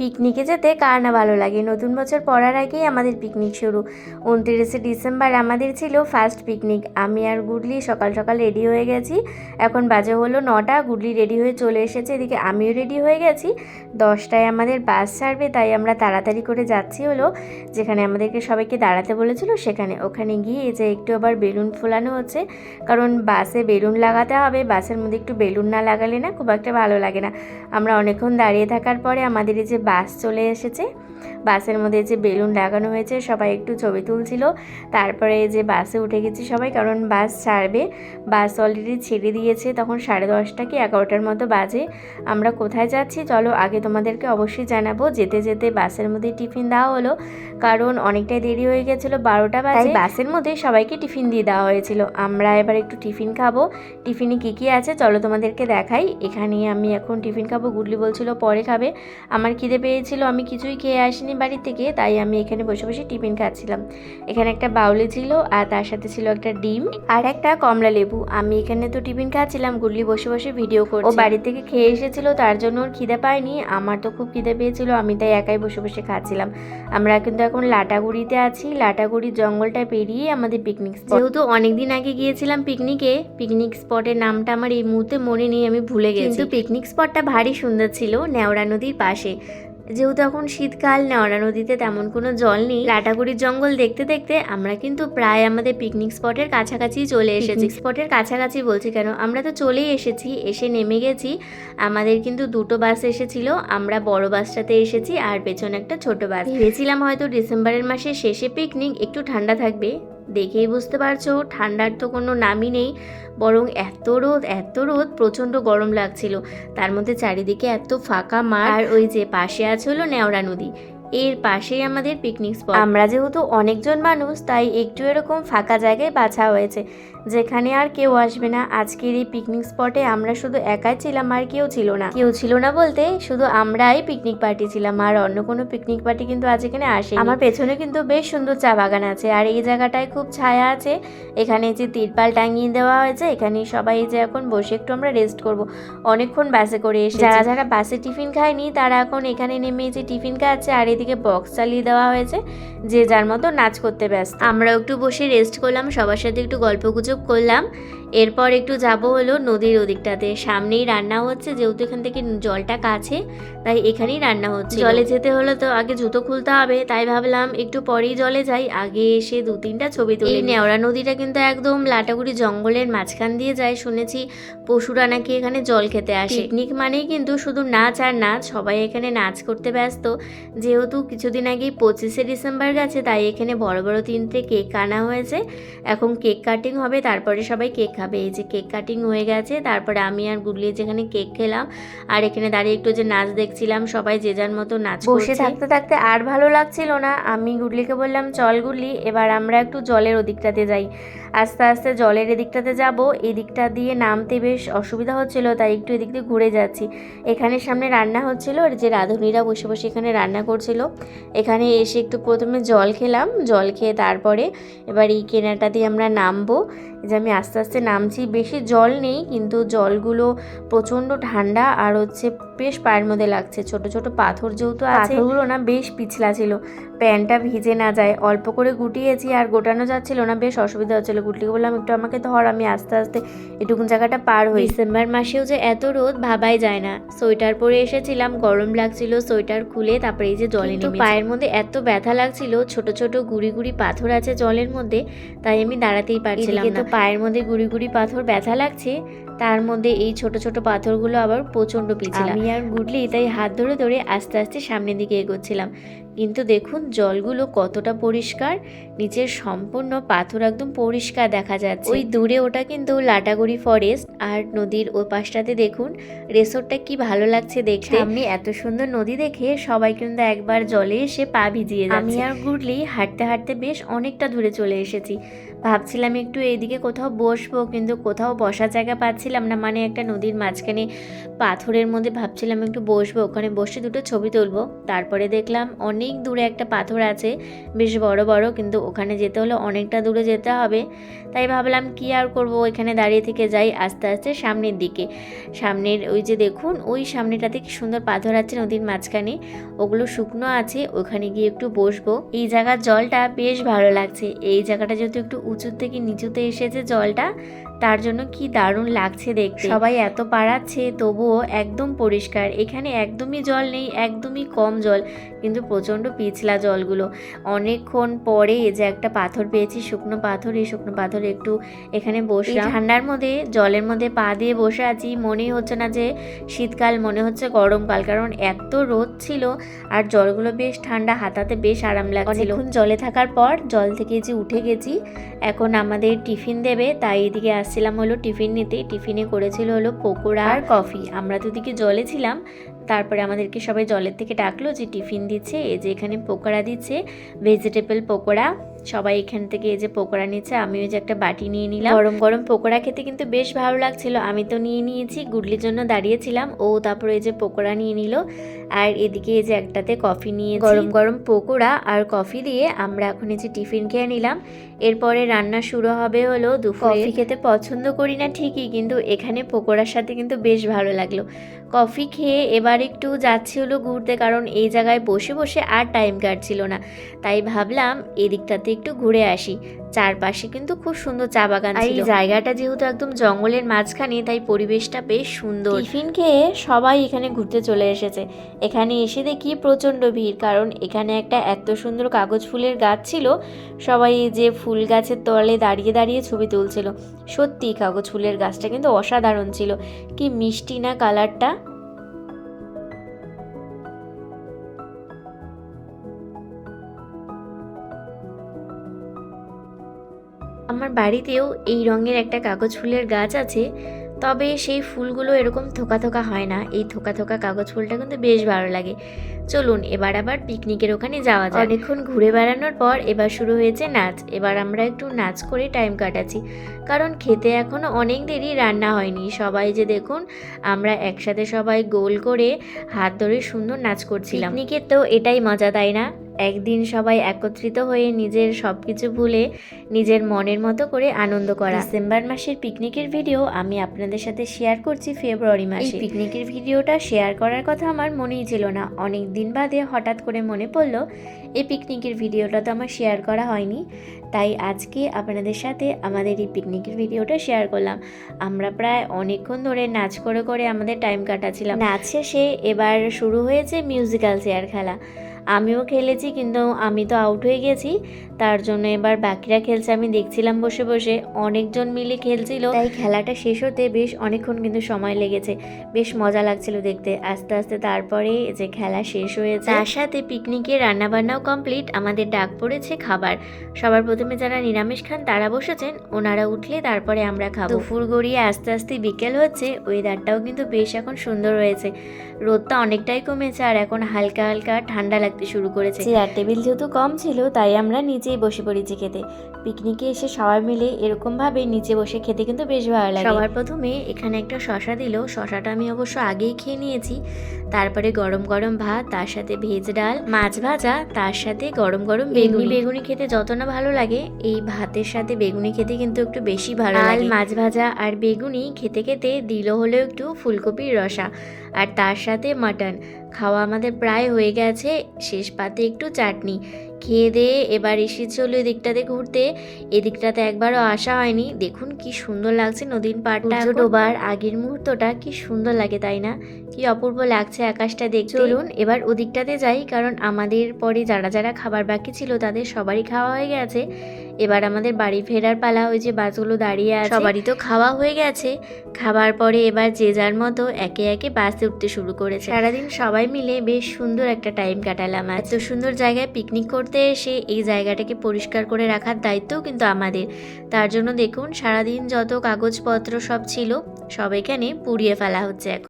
পিকনিকে যেতে কার না ভালো লাগে? নতুন বছর পড়ার আগেই আমাদের পিকনিক শুরু। উনত্রিশে ডিসেম্বর আমাদের ছিল ফার্স্ট পিকনিক আমি আর গুডলি সকাল সকাল রেডি হয়ে গেছি। এখন বাজে হলো নটা। গুডলি রেডি হয়ে চলে এসেছে। এদিকে আমিও রেডি হয়ে গেছি। দশটায় আমাদের বাস ছাড়বে, তাই আমরা তাড়াতাড়ি করে যাচ্ছি হলো। যেখানে আমাদেরকে সবাইকে দাঁড়াতে বলেছিল, সেখানে। ওখানে গিয়ে যে একটু আবার বেলুন ফোলানো হচ্ছে। কারণ বাসে বেলুন লাগাতে হবে। বাসের মধ্যে একটু বেলুন না লাগালে না খুব একটা ভালো লাগে না। আমরা অনেকক্ষণ দাঁড়িয়ে থাকার পরে আমাদের এই যে বাস চলে এসেছে। বাসের মধ্যে যে বেলুন লাগানো হয়েছে, সবাই একটু ছবি তুলছিল। তারপরে যে বাসে উঠে গেছি সবাই, কারণ বাস ছাড়বে। বাস অলরেডি ছেড়ে দিয়েছে, তখন সাড়ে দশটা কি এগারোটার মতো বাজে। আমরা কোথায় যাচ্ছি? চলো আগে তোমাদেরকে অবশ্যই জানাব, যেতে যেতে বাসের মধ্যে টিফিন দেওয়া হলো। কারণ অনেকটাই দেরি হয়ে গেছিল, বারোটা বাজে। বাসের মধ্যে সবাইকে টিফিন দিয়ে দেওয়া হয়েছিল। আমরা এবার একটু টিফিন খাব। টিফিনে কী কী আছে চলো তোমাদেরকে দেখাই। এখানে আমি এখন টিফিন খাব, গুডলি বলছিল পরে খাবে। আমার খিদে পেয়েছিল, আমি কিছুই খেয়ে আসিনি বাড়ি থেকে তাই আমি এখানে বসে বসে টিফিন খাচ্ছিলাম। এখানে একটা বাউলি ছিল আর তার সাথে ছিল একটা ডিম আর একটা কমলা লেবু। আমি এখানে তো টিফিন খাচ্ছিলাম গুডলি বসে বসে ভিডিও করছে। ও বাড়ি থেকে খেয়ে এসেছিল, তার জন্য ওর খিদে পায়নি। আমার তো খুব খিদে পেয়েছিল, আমি তাই একাই বসে বসে খাচ্ছিলাম। আমরা কিন্তু এখন লাটাগুড়িতে আছি। লাটাগুড়ির জঙ্গলটা পেরিয়ে আমাদের পিকনিক যেহেতু অনেকদিন আগে গিয়েছিলাম পিকনিকে পিকনিক স্পটের নামটা আমার এই মুহূর্তে মনে নেই, আমি ভুলে গেছি। কিন্তু পিকনিক স্পটটা ভারী সুন্দর ছিল, নেওড়া নদীর পাশে। যেহেতু এখন শীতকাল নেওড়া নদীতে তেমন কোনো জল নেই। লাটাগুড়ির জঙ্গল দেখতে দেখতে আমরা কিন্তু প্রায় আমাদের পিকনিক স্পটের কাছাকাছি চলে এসেছি। স্পটের কাছাকাছি বলছি কেন? আমরা তো চলেই এসেছি এসে নেমে গেছি। আমাদের কিন্তু দুটো বাস এসেছিল আমরা বড় বাসটাতে এসেছি আর পেছনে একটা ছোট বাস ভেবেছিলাম হয়তো ডিসেম্বরের মাসের শেষে পিকনিক একটু ঠান্ডা থাকবে। দেখেই বুঝতে পারছ ঠান্ডার তো কোনো নামই নেই। বরং এত রোদ এত রোদ প্রচণ্ড গরম লাগছিল। তার মধ্যে চারিদিকে এত ফাঁকা মাঠ। আর ওই যে পাশে আছে হলো নেওড়া নদী। এর পাশেই আমাদের পিকনিক স্পট আমরা যেহেতু অনেকজন মানুষ তাই একটু এরকম ফাঁকা জায়গায় বাছা হয়েছে যেখানে আর কেউ আসবে না। আজকের এই পিকনিক স্পটে আমরা শুধু একাই ছিলাম আর কেউ ছিল না। কেউ ছিল না বলতে শুধু আমরাই পিকনিক পার্টি ছিলাম আর অন্য কোনো পিকনিক পার্টি কিন্তু আজ এখানে আসে আমার পেছনে কিন্তু বেশ সুন্দর চা বাগান আছে আর এই জায়গাটায় খুব ছায়া আছে। এখানে যে তিরপাল টাঙিয়ে দেওয়া হয়েছে এখানে সবাই এই যে এখন বসে একটু আমরা রেস্ট করব। অনেকক্ষণ বাসে করে এসে যারা যারা বাসে টিফিন খায়নি তারা এখন এখানে নেমে যে টিফিন খাচ্ছে আর এদিকে বক্স চালিয়ে দেওয়া হয়েছে, যে যার মতো নাচ করতে ব্যস্ত। আমরা একটু বসে রেস্ট করলাম, সবার সাথে একটু গল্প গুজব করলাম। এরপর একটু যাব হলো নদীর ওদিকটাতে। সামনেই রান্না হচ্ছে যেহেতু এখান থেকে জলটা কাছে তাই এখানেই রান্না হচ্ছে জলে যেতে হলে তো আগে জুতো খুলতে হবে তাই ভাবলাম একটু পরেই জলে যাই। আগে এসে দু তিনটা ছবি তুলি নেওড়া নদীটা কিন্তু একদম লাটাগুড়ি জঙ্গলের মাঝখান দিয়ে যায় শুনেছি পশুরা নাকি এখানে জল খেতে আসে। পিকনিক মানেই কিন্তু শুধু নাচ আর নাচ সবাই এখানে নাচ করতে ব্যস্ত। যেহেতু কিছুদিন আগেই পঁচিশে ডিসেম্বর গেছে তাই এখানে বড় বড় তিনটে কেক আনা হয়েছে। এখন কেক কাটিং হবে তারপরে সবাই কেক খাবে এই যে কেক কাটিং হয়ে গেছে তারপরে আমি আর গুগলি যেখানে কেক খেলাম আর এখানে দাঁড়িয়ে একটু যে নাচ দেখছিলাম সবাই যে যার মতো নাচ বসে থাকতে থাকতে আর ভালো লাগছিল না। আমি গুডলিকে বললাম চল গুডলি এবার আমরা একটু জলের ওদিকটাতে যাই। আস্তে আস্তে জলের এদিকটাতে যাব। এদিকটা দিয়ে নামতে বেশ অসুবিধা হচ্ছিল তাই একটু এদিক দিয়ে ঘুরে যাচ্ছি। এখানে সামনে রান্না হচ্ছিল আর যে রাঁধুনিরা বসে বসে এখানে রান্না করছিল। এখানে এসে একটু প্রথমে জল খেলাম। জল খেয়ে তারপরে এবার এই কেনাটা দিয়ে আমরা নামবো। যে আমি আস্তে আস্তে নামছি। বেশি জল নেই কিন্তু জলগুলো প্রচণ্ড ঠান্ডা আর হচ্ছে বেশ পায়ের মধ্যে লাগছে। ছোট ছোট পাথর যেহেতু আছে পাথরগুলো না বেশ পিছলা ছিল। প্যান্টটা ভিজে না যায়। অল্প করে গুটিয়েছি আর গোটানো যাচ্ছিল না বেশ অসুবিধা হচ্ছিল। গুটলিকে বললাম একটু আমাকে ধর আমি আস্তে আস্তে এটুকুন জায়গাটা পার হই। ডিসেম্বর মাসেও যে এত রোদ ভাবাই যায় না। সোয়েটার পরে এসেছিলাম গরম লাগছিল সোয়েটার খুলে তারপরে এই যে জলে নেমে পায়ের মধ্যে এত ব্যথা লাগছিল ছোট ছোট গুড়ি গুড়ি পাথর আছে জলের মধ্যে তাই আমি দাঁড়াতেই পারছিলাম না। পায়ের মধ্যে গুড়ি গুড়ি পাথর ব্যথা লাগছে, তার মধ্যে এই ছোট ছোট পাথরগুলো আবার প্রচণ্ড পিছিয়ে আমি আর গুডলি তাই হাত ধরে ধরে আস্তে আস্তে সামনের দিকে এগোচ্ছিলাম। কিন্তু দেখুন জলগুলো কতটা পরিষ্কার। নিচের সম্পূর্ণ পাথর একদম পরিষ্কার দেখা যাচ্ছে। ওই দূরে ওটা কিন্তু লাটাগুড়ি ফরেস্ট আর নদীর ওই পাশটাতে দেখুন রেসোর্টটা কি ভালো লাগছে দেখতে। আমি এত সুন্দর নদী দেখে সবাই কিন্তু একবার জলে এসে পা ভিজিয়ে আমি আর গুডলি হাঁটতে হাঁটতে বেশ অনেকটা দূরে চলে এসেছি। ভাবছিলাম একটু এইদিকে কোথাও বসবো কিন্তু কোথাও বসার জায়গা পাচ্ছিলাম না। মানে একটা নদীর মাঝখানে পাথরের মধ্যে ভাবছিলাম একটু বসবো ওখানে বসে দুটো ছবি তুলবো। তারপরে দেখলাম অনেক অনেক দূরে একটা পাথর আছে, বেশ বড় বড়, কিন্তু ওখানে যেতে হলে অনেকটা দূরে যেতে হবে। তাই ভাবলাম কি আর করব এখানে দাঁড়িয়ে থেকে যাই আস্তে আস্তে সামনের দিকে। সামনের ওই যে দেখুন, ওই সামনেটাতে কি সুন্দর পাথর আছে নদীর মাঝখানে, ওগুলো শুকনো আছে, ওখানে গিয়ে একটু বসবো। এই জায়গার জলটা বেশ ভালো লাগছে, এই জায়গাটা যেহেতু একটু উঁচুর থেকে নিচুতে এসেছে জলটা তার জন্য কি দারুণ লাগছে দেখতে। সবাই এত পাড়াচ্ছে তবুও একদম পরিষ্কার। এখানে একদমই জল নেই একদমই কম জল কিন্তু প্রচণ্ড পিছলা জলগুলো। অনেকক্ষণ পরে যে একটা পাথর পেয়েছি শুকনো পাথর এই শুকনো পাথর একটু এখানে বসে ঠান্ডার মধ্যে জলের মধ্যে পা দিয়ে বসে আছি মনেই হচ্ছে না যে শীতকাল মনে হচ্ছে গরমকাল কারণ এত রোদ ছিল আর জলগুলো বেশ ঠান্ডা হাতাতে বেশ আরাম লাগছিল। জলে থাকার পর জল থেকে যে উঠে গেছি এখন আমাদের টিফিন দেবে তাই এদিকে আসছিলাম হলো টিফিন নিতে। টিফিনে করেছিল হলো পকোড়া আর কফি। আমরা দুদিকে দিকে জলে ছিলাম। তারপরে আমাদেরকে সবাই জলের থেকে ডাকলো যে টিফিন দিচ্ছে। এই যে এখানে পকোড়া দিচ্ছে ভেজিটেবল পকোড়া। সবাই এখান থেকে এই যে পকোড়া নিচ্ছে আমি ওই যে একটা বাটি নিয়ে নিলাম। গরম গরম পকোড়া খেতে কিন্তু বেশ ভালো লাগছিল। আমি তো নিয়ে নিয়েছি গুডলির জন্য দাঁড়িয়েছিলাম। ও তারপরে এই যে পকোড়া নিয়ে নিল আর এদিকে এই যে একটাতে কফি নিয়ে গরম গরম পকোড়া আর কফি দিয়ে আমরা এখন এই যে টিফিন খেয়ে নিলাম। এরপরে রান্না শুরু হবে হলো দুপুরে। কফি খেতে পছন্দ করি না ঠিকই কিন্তু এখানে পকোড়ার সাথে কিন্তু বেশ ভালো লাগল। কফি খেয়ে এবার একটু যাচ্ছি হলো ঘুরতে কারণ এই জায়গায় বসে বসে আর টাইম কাটছিল না। তাই ভাবলাম এদিকটাতে একটু ঘুরে আসি। চারপাশে কিন্তু খুব সুন্দর চা বাগান এই জায়গাটা যেহেতু একদম জঙ্গলের মাঝখানে তাই পরিবেশটা বেশ সুন্দর। টিফিন খেয়ে সবাই এখানে ঘুরতে চলে এসেছে। এখানে এসে দেখি প্রচণ্ড ভিড় কারণ এখানে একটা এত সুন্দর কাগজ ফুলের গাছ ছিল সবাই যে ফুল গাছের তলে দাঁড়িয়ে দাঁড়িয়ে ছবি তুলছিল। সত্যি কাগজ ফুলের গাছটা কিন্তু অসাধারণ ছিল। কি মিষ্টি না কালারটা আমার বাড়িতেও এই রঙের একটা কাগজ ফুলের গাছ আছে তবে সেই ফুলগুলো এরকম থোকা থোকা হয় না। এই থোকা থোকা কাগজ ফুলটা কিন্তু বেশ ভালো লাগে। চলুন এবার আবার পিকনিকের ওখানে যাওয়া যায় অনেকক্ষণ ঘুরে বেড়ানোর পর এবার শুরু হয়েছে নাচ। এবার আমরা একটু নাচ করে টাইম কাটাচ্ছি। কারণ খেতে এখনও অনেক দেরি রান্না হয়নি। সবাই যে দেখুন আমরা একসাথে সবাই গোল করে হাত ধরে সুন্দর নাচ করছিলাম। পিকনিকের তো এটাই মজা তাই না? একদিন সবাই একত্রিত হয়ে নিজের সব কিছু ভুলে নিজের মনের মতো করে আনন্দ করা। ডিসেম্বর মাসের পিকনিকের ভিডিও আমি আপনাদের সাথে শেয়ার করছি ফেব্রুয়ারি মাসে। পিকনিকের ভিডিওটা শেয়ার করার কথা আমার মনেই ছিল না। অনেক দিন বাদে হঠাৎ করে মনে পড়ল এই পিকনিকের ভিডিওটা তো আমার শেয়ার করা হয়নি। তাই আজকে আপনাদের সাথে আমাদের এই পিকনিকের ভিডিওটা শেয়ার করলাম। আমরা প্রায় অনেকক্ষণ ধরে নাচ করে করে আমাদের টাইম কাটাচ্ছিলাম। নাচ শেষে এবার শুরু হয়েছে মিউজিক্যাল চেয়ার খেলা। আমিও খেলেছি কিন্তু আমি তো আউট হয়ে গেছি। তার জন্য এবার বাকিরা খেলছে। আমি দেখছিলাম বসে বসে অনেকজন মিলে খেলছিল। তাই খেলাটা শেষ হতে বেশ অনেকক্ষণ কিন্তু সময় লেগেছে। বেশ মজা লাগছিল দেখতে। আস্তে আস্তে তারপরে যে খেলা শেষ হয়েছে। তার সাথে পিকনিকে রান্নাবান্নাও কমপ্লিট। আমাদের ডাক পড়েছে খাবার। সবার প্রথমে যারা নিরামিষ খান, তারা বসেছেন। ওনারা উঠলে তারপরে আমরা খাব। দুপুর গড়িয়ে আস্তে আস্তে বিকেল হচ্ছে। ওয়েদারটাও কিন্তু বেশ এখন সুন্দর রয়েছে রোদটা অনেকটাই কমেছে আর এখন হালকা হালকা ঠান্ডা লাগতে শুরু করেছে। চেয়ার টেবিল যেহেতু কম ছিল, তাই আমরা নিচেই বসে পড়েছি খেতে। পিকনিকে এসে সবাই মিলে এরকম ভাবে নিচে বসে খেতে কিন্তু বেশ ভালো লাগে। সবার প্রথমে এখানে একটা শশা দিল। শশাটা আমি অবশ্য আগেই খেয়ে নিয়েছি। তারপরে গরম গরম ভাত তার সাথে ভেজ ডাল মাছ ভাজা তার সাথে গরম গরম বেগুনি। বেগুনি। খেতে যত না ভালো লাগে এই ভাতের সাথে বেগুনি খেতে কিন্তু একটু বেশি ভালো লাগে। মাছ ভাজা আর বেগুনি খেতে খেতে দিল হলো একটু ফুলকপির রসা আর তার সাথে মাটন। খাওয়া আমাদের প্রায় হয়ে গেছে। শেষ পাতে একটু চাটনি। খেয়ে দিয়ে এবার এসেছে হলো দিকটাতে ঘুরতে। এদিকটাতে একবারও আসা হয়নি। দেখুন কি সুন্দর লাগছে নদীর পাড়টা ডোবার আগের মুহূর্তটা কি সুন্দর লাগে তাই না? কি অপূর্ব লাগছে আকাশটা দেখতে। চলুন। এবার ওদিকটাতে যাই কারণ আমাদের পরে যারা যারা খাবার বাকি ছিল তাদের সবারই খাওয়া হয়ে গেছে। এবার আমাদের বাড়ি ফেরার পালা ওই যে বাসগুলো দাঁড়িয়ে আছে। সবারই তো খাওয়া হয়ে গেছে। খাবার পরে এবার যে যার মতো একে একে বাসে উঠতে শুরু করেছে। সারাদিন সবাই মিলে বেশ সুন্দর একটা টাইম কাটালাম এত সুন্দর জায়গায় পিকনিক করতে এসে এই জায়গাটাকে পরিষ্কার করে রাখার দায়িত্বও কিন্তু আমাদের। তার জন্য দেখুন সারাদিন যত কাগজপত্র সব ছিল সব এখানে পুড়িয়ে ফেলা হচ্ছে এখন।